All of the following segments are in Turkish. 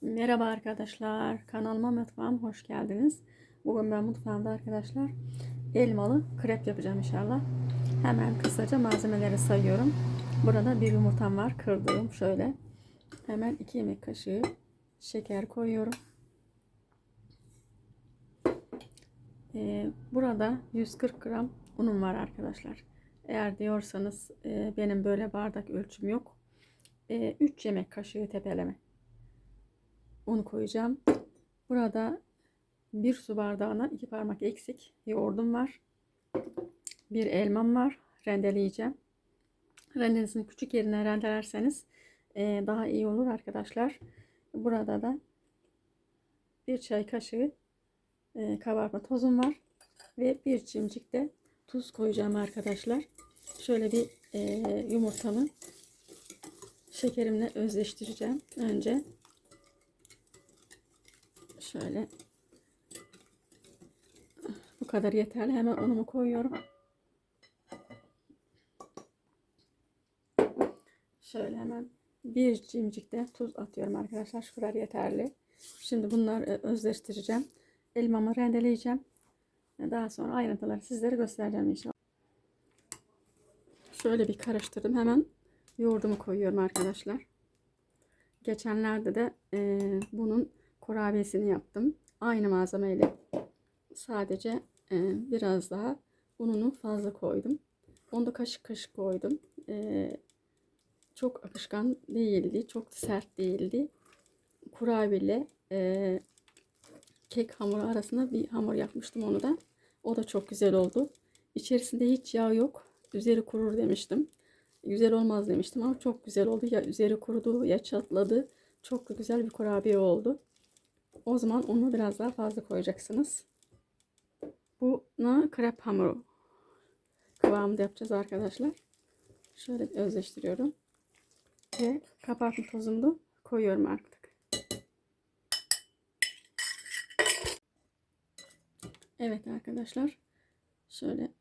Merhaba arkadaşlar. Kanalıma mutfağıma hoş geldiniz. Bugün ben mutfağımda arkadaşlar elmalı krep yapacağım inşallah. Hemen kısaca malzemeleri sayıyorum. Burada bir yumurtam var. Kırdığım şöyle. Hemen 2 yemek kaşığı şeker koyuyorum. Ee, burada 140 gram unum var arkadaşlar. Eğer diyorsanız e, benim böyle bardak ölçüm yok. 3 yemek kaşığı tepeleme un koyacağım. Burada bir su bardağına iki parmak eksik yoğurdum var. Bir elmam var. Rendeleyeceğim. Rendenizin küçük yerine rendelerseniz e, daha iyi olur arkadaşlar. Burada da bir çay kaşığı e, kabartma tozum var. Ve bir çimcik de tuz koyacağım arkadaşlar. Şöyle bir e, yumurtamı şekerimle özleştireceğim önce. Şöyle bu kadar yeterli. Hemen unumu koyuyorum. Şöyle hemen bir cimcik de tuz atıyorum arkadaşlar. Şu yeterli. Şimdi bunları özleştireceğim. Elmamı rendeleyeceğim. Daha sonra ayrıntıları sizlere göstereceğim inşallah. Şöyle bir karıştırdım. Hemen yoğurdumu koyuyorum arkadaşlar. Geçenlerde de e, bunun kurabiyesini yaptım. Aynı malzemeyle sadece e, biraz daha ununu fazla koydum. Onu da kaşık kaşık koydum. E, çok akışkan değildi. Çok sert değildi. Kurabiye e, kek hamuru arasında bir hamur yapmıştım onu da. O da çok güzel oldu. İçerisinde hiç yağ yok. Üzeri kurur demiştim. Güzel olmaz demiştim ama çok güzel oldu. Ya üzeri kurudu ya çatladı. Çok güzel bir kurabiye oldu. O zaman onu biraz daha fazla koyacaksınız. Buna krep hamuru kıvamında yapacağız arkadaşlar. Şöyle bir özleştiriyorum. Ve kabartma tozunu da koyuyorum artık. Evet arkadaşlar. Şöyle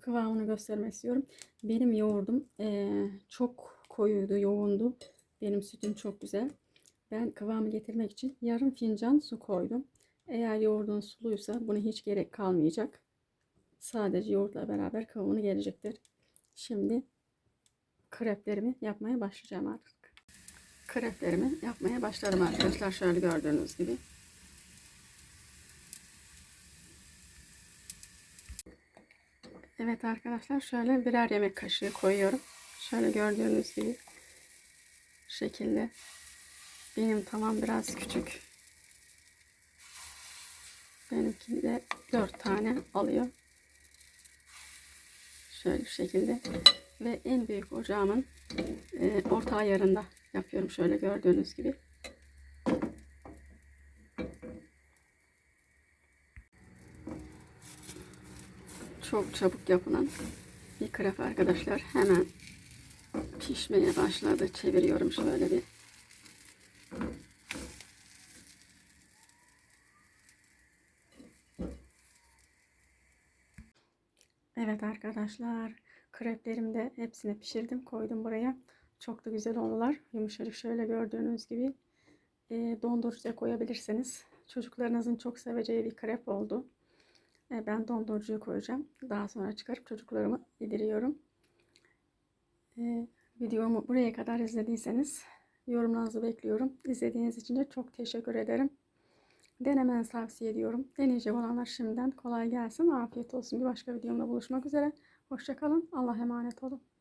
kıvamını göstermek istiyorum. Benim yoğurdum ee, çok koyuydu, yoğundu. Benim sütüm çok güzel. Ben kıvamı getirmek için yarım fincan su koydum. Eğer yoğurdun suluysa buna hiç gerek kalmayacak. Sadece yoğurtla beraber kıvamını gelecektir. Şimdi kreplerimi yapmaya başlayacağım artık. Kreplerimi yapmaya başlarım arkadaşlar. Şöyle gördüğünüz gibi. Evet arkadaşlar şöyle birer yemek kaşığı koyuyorum. Şöyle gördüğünüz gibi şekilde benim tamam biraz küçük. Benimki de 4 tane alıyor. Şöyle bir şekilde. Ve en büyük ocağımın e, orta ayarında yapıyorum. Şöyle gördüğünüz gibi. Çok çabuk yapılan bir krep arkadaşlar. Hemen pişmeye başladı. Çeviriyorum şöyle bir. Evet arkadaşlar kreplerimi de hepsini pişirdim koydum buraya. Çok da güzel oldular. Yumuşacık şöyle gördüğünüz gibi e, dondurucuya koyabilirsiniz. Çocuklarınızın çok seveceği bir krep oldu. E, ben dondurucuya koyacağım. Daha sonra çıkarıp çocuklarımı yediriyorum. E, videomu buraya kadar izlediyseniz yorumlarınızı bekliyorum. İzlediğiniz için de çok teşekkür ederim. Denemenizi tavsiye ediyorum. Deneyecek olanlar şimdiden kolay gelsin. Afiyet olsun. Bir başka videomda buluşmak üzere. Hoşçakalın. Allah emanet olun.